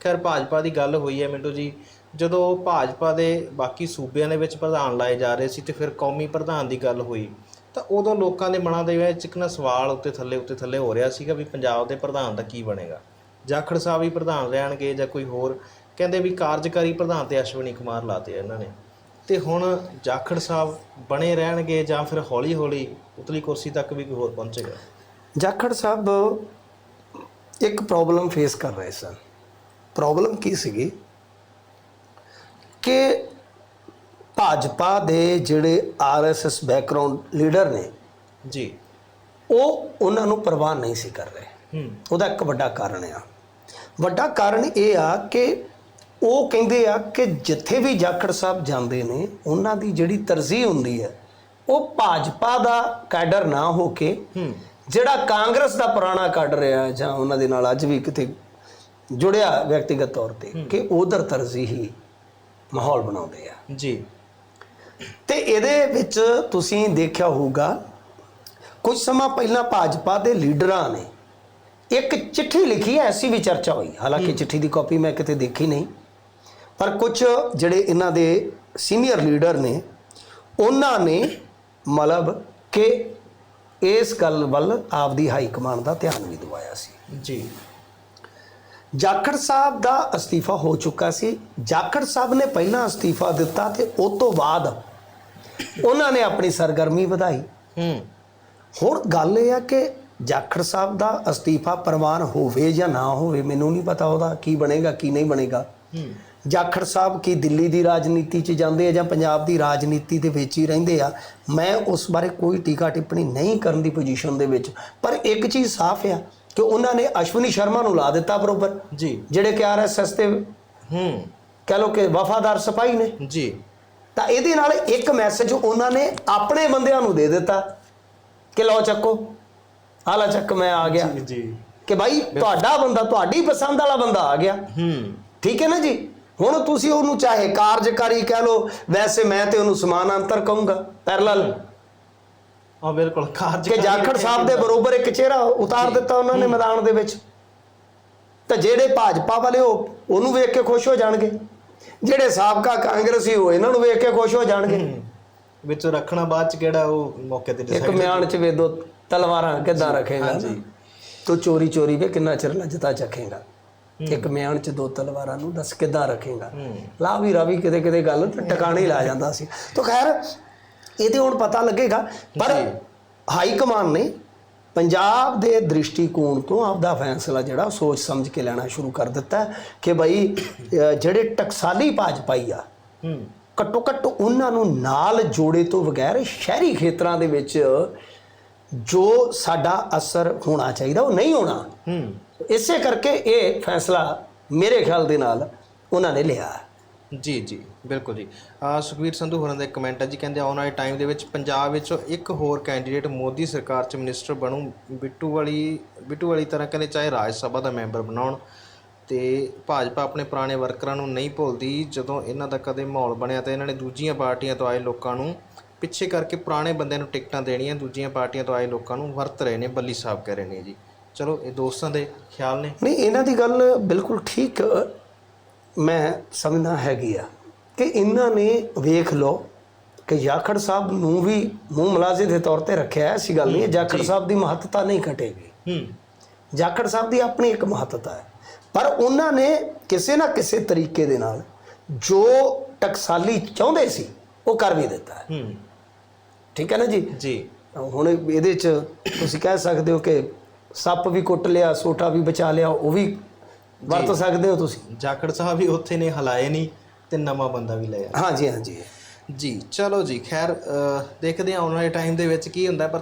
ਖੈਰ, ਭਾਜਪਾ ਦੀ ਗੱਲ ਹੋਈ ਹੈ ਮਿੰਟੂ ਜੀ। ਜਦੋਂ ਭਾਜਪਾ ਦੇ ਬਾਕੀ ਸੂਬਿਆਂ ਦੇ ਵਿੱਚ ਪ੍ਰਧਾਨ ਲਾਏ ਜਾ ਰਹੇ ਸੀ ਤੇ ਫਿਰ ਕੌਮੀ ਪ੍ਰਧਾਨ ਦੀ ਗੱਲ ਹੋਈ, ਤਾਂ ਉਦੋਂ ਲੋਕਾਂ ਦੇ ਮਨਾਂ ਦੇ ਵਿੱਚ ਇੱਕ ਨਾ ਸਵਾਲ ਉੱਤੇ ਥੱਲੇ ਉੱਤੇ ਥੱਲੇ ਹੋ ਰਿਹਾ ਸੀਗਾ ਵੀ ਪੰਜਾਬ ਦੇ ਪ੍ਰਧਾਨ ਦਾ ਕੀ ਬਣੇਗਾ। ਜਾਖੜ ਸਾਹਿਬ ਹੀ ਪ੍ਰਧਾਨ ਰਹਿਣਗੇ ਜਾਂ ਕੋਈ ਹੋਰ, ਕਹਿੰਦੇ ਵੀ ਕਾਰਜਕਾਰੀ ਪ੍ਰਧਾਨ ਤੇ ਅਸ਼ਵਨੀ ਕੁਮਾਰ ਲਾਤੇ ਆ ਇਹਨਾਂ ਨੇ। ਤੇ ਹੁਣ ਜਾਖੜ ਸਾਹਿਬ ਬਣੇ ਰਹਿਣਗੇ ਜਾਂ ਫਿਰ ਹੌਲੀ ਹੌਲੀ ਉਤਲੀ ਕੁਰਸੀ ਤੱਕ ਵੀ ਕੋਈ ਹੋਰ ਪਹੁੰਚੇਗਾ? ਜਾਖੜ ਸਾਹਿਬ ਇੱਕ ਪ੍ਰੋਬਲਮ ਫੇਸ ਕਰ ਰਹੇ ਸਨ। ਪ੍ਰੋਬਲਮ ਕੀ ਸੀਗੀ? ਕਿ ਭਾਜਪਾ ਦੇ ਜਿਹੜੇ ਆਰਐਸਐਸ ਬੈਕਗ੍ਰਾਉਂਡ ਲੀਡਰ ਨੇ ਜੀ। ਉਹ ਉਹਨਾਂ ਨੂੰ ਪਰਵਾਹ ਨਹੀਂ ਸੀ ਕਰ ਰਹੇ। ਉਹਦਾ ਇੱਕ ਵੱਡਾ ਕਾਰਨ ਆ। ਵੱਡਾ ਕਾਰਨ ਇਹ ਆ ਕਿ ਉਹ ਕਹਿੰਦੇ ਆ ਕਿ ਜਿੱਥੇ ਵੀ ਜਾਖੜ ਸਾਹਿਬ ਜਾਂਦੇ ਨੇ ਉਹਨਾਂ ਦੀ ਜਿਹੜੀ ਤਰਜੀਹ ਹੁੰਦੀ ਹੈ ਉਹ ਭਾਜਪਾ ਦਾ ਕੈਡਰ ਨਾ ਹੋ ਕੇ ਜਿਹੜਾ ਕਾਂਗਰਸ ਦਾ ਪੁਰਾਣਾ ਕਾਡਰ ਆ ਜਾਂ ਉਹਨਾਂ ਦੇ ਨਾਲ ਅੱਜ ਵੀ ਕਿਤੇ ਜੁੜਿਆ ਵਿਅਕਤੀਗਤ ਤੌਰ ਤੇ ਕਿ ਉਧਰ ਤਰਜੀਹੀ ਮਾਹੌਲ ਬਣਾਉਂਦੇ ਆ। ਜੀ। ਤੇ ਇਹਦੇ ਵਿੱਚ ਤੁਸੀਂ ਦੇਖਿਆ ਹੋਊਗਾ ਕੁਝ ਸਮਾਂ ਪਹਿਲਾਂ ਭਾਜਪਾ ਦੇ ਲੀਡਰਾਂ ਨੇ ਇੱਕ ਚਿੱਠੀ ਲਿਖੀ ਹੈ ਐਸੀ ਵੀ ਚਰਚਾ ਹੋਈ। ਹਾਲਾਂਕਿ ਚਿੱਠੀ ਦੀ ਕਾਪੀ ਮੈਂ ਕਿਤੇ ਦੇਖੀ ਨਹੀਂ ਪਰ ਕੁਝ ਜਿਹੜੇ ਇਹਨਾਂ ਦੇ ਸੀਨੀਅਰ ਲੀਡਰ ਨੇ ਉਹਨਾਂ ਨੇ ਮਤਲਬ ਕਿ ਇਸ ਗੱਲ ਵੱਲ ਆਪਦੀ ਹਾਈ ਕਮਾਂਡ ਦਾ ਧਿਆਨ ਵੀ ਦਿਵਾਇਆ ਸੀ। ਜੀ। ਜਾਖੜ ਸਾਹਿਬ ਦਾ ਅਸਤੀਫਾ ਹੋ ਚੁੱਕਾ ਸੀ। ਜਾਖੜ ਸਾਹਿਬ ਨੇ ਪਹਿਲਾਂ ਅਸਤੀਫਾ ਦਿੱਤਾ ਤੇ ਉਸ ਤੋਂ ਬਾਅਦ ਉਹਨਾਂ ਨੇ ਆਪਣੀ ਸਰਗਰਮੀ ਵਧਾਈ। ਹੂੰ। ਹੁਣ ਗੱਲ ਇਹ ਆ ਕਿ ਜਾਖੜ ਸਾਹਿਬ ਦਾ ਅਸਤੀਫਾ ਪ੍ਰਵਾਨ ਹੋਵੇ ਜਾਂ ਨਾ ਹੋਵੇ ਮੈਨੂੰ ਨਹੀਂ ਪਤਾ ਉਹਦਾ ਕੀ ਬਣੇਗਾ ਕੀ ਨਹੀਂ ਬਣੇਗਾ। ਹੂੰ। ਜਾਖੜ ਸਾਹਿਬ ਕੀ ਦਿੱਲੀ ਦੀ ਰਾਜਨੀਤੀ 'ਚ ਜਾਂਦੇ ਆ ਜਾਂ ਪੰਜਾਬ ਦੀ ਰਾਜਨੀਤੀ ਦੇ ਵਿੱਚ ਹੀ ਰਹਿੰਦੇ ਆ? ਮੈਂ ਉਸ ਬਾਰੇ ਕੋਈ ਟੀਕਾ ਟਿੱਪਣੀ ਨਹੀਂ ਕਰਨ ਦੀ ਪੋਜੀਸ਼ਨ ਦੇ ਵਿੱਚ। ਪਰ ਇੱਕ ਚੀਜ਼ ਸਾਫ਼ ਆ ਕਿ ਉਹਨਾਂ ਨੇ ਅਸ਼ਵਨੀ ਸ਼ਰਮਾ ਨੂੰ ਲਾ ਦਿੱਤਾ ਬਰੋਬਰ। ਜੀ। ਜਿਹੜੇ ਕਿ ਆਰਐਸਐਸ ਦੇ ਹੂੰ। ਕਹ ਲੋ ਕਿ ਵਫਾਦਾਰ ਸਿਪਾਹੀ ਨੇ। ਜੀ। ਤਾਂ ਇਹਦੇ ਨਾਲ ਇੱਕ ਮੈਸੇਜ ਉਹਨਾਂ ਨੇ ਆਪਣੇ ਬੰਦਿਆਂ ਨੂੰ ਦੇ ਦਿੱਤਾ ਕਿ ਲਓ ਚੱਕੋ। ਆਲਾ ਚੱਕ ਮੈਂ ਆ ਗਿਆ। ਜੀ ਕਿ ਭਾਈ ਤੁਹਾਡਾ ਬੰਦਾ ਤੁਹਾਡੀ ਪਸੰਦ ਵਾਲਾ ਬੰਦਾ ਆ ਗਿਆ। ਹੂੰ। ਠੀਕ ਹੈ ਨਾ ਜੀ? ਹੁਣ ਤੁਸੀਂ ਉਹਨੂੰ ਚਾਹੇ ਕਾਰਜਕਾਰੀ ਕਹਿ ਲੋ ਵੈਸੇ ਮੈਂ ਤੇ ਉਹਨੂੰ ਸਮਾਨਾਂਤਰ ਕਹੂੰਗਾ। ਪੈਰਲਲ। ਆ ਬਿਲਕੁਲ। ਕਾਰਜ ਕਿ ਜਾਖੜ ਸਾਹਿਬ ਦੇ ਬਰੋਬਰ ਇੱਕ ਚਿਹਰਾ ਉਤਾਰ ਦਿੱਤਾ ਉਹਨਾਂ ਨੇ ਮੈਦਾਨ ਦੇ ਵਿੱਚ। ਤਾਂ ਜਿਹੜੇ ਭਾਜਪਾ ਵਾਲੇ ਉਹ ਉਹਨੂੰ ਵੇਖ ਕੇ ਖੁਸ਼ ਹੋ ਜਾਣਗੇ। ਜਿਹੜੇ ਸਾਬਕਾ ਕਾਂਗਰਸੀ ਹੋ ਇਹਨਾਂ ਨੂੰ ਵੇਖ ਕੇ ਖੁਸ਼ ਹੋ ਜਾਣਗੇ। ਵਿੱਚ ਰੱਖਣਾ ਬਾਅਦ ਚ ਕਿਹੜਾ ਉਹ ਮੌਕੇ ਤੇ ਇੱਕ ਮਿਆਨ ਚ ਵੇਦੋ ਤਲਵਾਰਾਂ ਕਿੱਦਾਂ ਰੱਖੇਗਾ ਹਾਂਜੀ। ਤੂੰ ਚੋਰੀ ਚੋਰੀ ਵੇ ਕਿੰਨਾ ਚਿਰ ਲੱਜਤਾ ਚੱਖੇਗਾ ਇੱਕ ਮਿਆਨ ਚ ਦੋ ਤਲਵਾਰਾਂ ਨੂੰ ਦੱਸ ਕਿੱਦਾਂ ਰੱਖੇਗਾ। ਲਾ ਵੀ ਰਾਵੀ ਕਿਤੇ ਕਿਤੇ ਗੱਲ ਟਿਕਾਣੇ ਹੀ ਲਾ ਜਾਂਦਾ ਸੀ। ਤਾਂ ਖੈਰ ਇਹਦੇ ਹੁਣ ਪਤਾ ਲੱਗੇਗਾ ਪਰ ਹਾਈ ਕਮਾਨ ਨੇ ਪੰਜਾਬ ਦੇ ਦ੍ਰਿਸ਼ਟੀਕੋਣ ਤੋਂ ਆਪਦਾ ਫੈਸਲਾ ਜਿਹੜਾ ਸੋਚ ਸਮਝ ਕੇ ਲੈਣਾ ਸ਼ੁਰੂ ਕਰ ਦਿੱਤਾ ਕਿ ਭਾਈ ਜਿਹੜੇ ਟਕਸਾਲੀ ਭਾਜਪਾਈ ਆ ਘੱਟੋ ਘੱਟ ਉਹਨਾਂ ਨੂੰ ਨਾਲ ਜੋੜੇ ਤੋਂ ਬਗੈਰ ਸ਼ਹਿਰੀ ਖੇਤਰਾਂ ਦੇ ਵਿੱਚ ਜੋ ਸਾਡਾ ਅਸਰ ਹੋਣਾ ਚਾਹੀਦਾ ਉਹ ਨਹੀਂ ਹੋਣਾ। ਹੂੰ। ਇਸੇ ਕਰਕੇ ਇਹ ਫੈਸਲਾ ਮੇਰੇ ਖਿਆਲ ਦੇ ਨਾਲ ਉਹਨਾਂ ਨੇ ਲਿਆ ਜੀ ਜੀ, ਬਿਲਕੁਲ ਜੀ। ਆ ਸੁਖਵੀਰ ਸੰਧੂ ਹੋਰਾਂ ਦਾ ਇੱਕ ਕਮੈਂਟ ਹੈ ਜੀ, ਕਹਿੰਦੇ ਆਉਣ ਵਾਲੇ ਟਾਈਮ ਦੇ ਵਿੱਚ ਪੰਜਾਬ ਵਿੱਚੋਂ ਇੱਕ ਹੋਰ ਕੈਂਡੀਡੇਟ ਮੋਦੀ ਸਰਕਾਰ 'ਚ ਮਿਨਿਸਟਰ ਬਣੂ, ਬਿੱਟੂ ਵਾਲੀ ਬਿੱਟੂ ਵਾਲੀ ਤਰ੍ਹਾਂ ਕਹਿੰਦੇ ਚਾਹੇ ਰਾਜ ਸਭਾ ਦਾ ਮੈਂਬਰ ਬਣਾਉਣ ਤੇ ਭਾਜਪਾ ਆਪਣੇ ਪੁਰਾਣੇ ਵਰਕਰਾਂ ਨੂੰ ਨਹੀਂ ਭੁੱਲਦੀ, ਜਦੋਂ ਇਹਨਾਂ ਦਾ ਕਦੇ ਮਾਹੌਲ ਬਣਿਆ ਤਾਂ ਇਹਨਾਂ ਨੇ ਦੂਜੀਆਂ ਪਾਰਟੀਆਂ ਤੋਂ ਆਏ ਲੋਕਾਂ ਨੂੰ ਪਿੱਛੇ ਕਰਕੇ ਪੁਰਾਣੇ ਬੰਦਿਆਂ ਨੂੰ ਟਿਕਟਾਂ ਦੇਣੀਆਂ, ਦੂਜੀਆਂ ਪਾਰਟੀਆਂ ਤੋਂ ਆਏ ਲੋਕਾਂ ਨੂੰ ਵਰਤ ਰਹੇ ਨੇ, ਬੱਲੀ ਸਾਹਿਬ ਕਹਿ ਰਹੇ ਨੇ ਜੀ। ਚਲੋ, ਇਹ ਦੋਸਤਾਂ ਦੇ ਖਿਆਲ ਨੇ। ਨਹੀਂ, ਇਹਨਾਂ ਦੀ ਗੱਲ ਬਿਲਕੁਲ ਠੀਕ ਮੈਂ ਸਮਝਦਾ ਹੈਗੀ ਆ ਕਿ ਇਹਨਾਂ ਨੇ ਵੇਖ ਲਓ ਕਿ ਜਾਖੜ ਸਾਹਿਬ ਨੂੰ ਵੀ ਮੂੰਹ ਮਲਾਜ਼ੇ ਦੇ ਤੌਰ ਤੇ ਰੱਖਿਆ ਐਸੀ ਗੱਲ ਨਹੀਂ ਹੈ ਜਾਖੜ ਸਾਹਿਬ ਦੀ ਮਹੱਤਤਾ ਨਹੀਂ ਘਟੇਗੀ। ਹੂੰ। ਜਾਖੜ ਸਾਹਿਬ ਦੀ ਆਪਣੀ ਇੱਕ ਮਹੱਤਤਾ ਹੈ। ਪਰ ਉਹਨਾਂ ਨੇ ਕਿਸੇ ਨਾ ਕਿਸੇ ਤਰੀਕੇ ਦੇ ਨਾਲ ਜੋ ਟਕਸਾਲੀ ਚਾਹੁੰਦੇ ਸੀ ਉਹ ਕਰ ਵੀ ਦਿੱਤਾ ਹੈ। ਠੀਕ ਹੈ ਨਾ ਜੀ? ਜੀ। ਹੁਣ ਇਹਦੇ ਚ ਤੁਸੀਂ ਕਹਿ ਸਕਦੇ ਹੋ ਕਿ ਸੱਪ ਵੀ ਕੁੱਟ ਲਿਆ ਸੋਟਾ ਵੀ ਬਚਾ ਲਿਆ ਉਹ ਵੀ ਵਰਤ ਸਕਦੇ ਹੋ ਤੁਸੀਂ। ਜਾਖੜ ਸਾਹਿਬ ਵੀ ਉੱਥੇ ਨੇ ਹਲਾਏ ਨਹੀਂ ਤੇ ਨਵਾਂ ਬੰਦਾ ਵੀ ਲਿਆ ਹਾਂਜੀ ਹਾਂਜੀ। ਜੀ ਚਲੋ ਜੀ ਖੈਰ ਅਹ, ਦੇਖਦੇ ਹਾਂ ਆਉਣ ਵਾਲੇ ਟਾਈਮ ਦੇ ਵਿੱਚ ਕੀ ਹੁੰਦਾ ਪਰ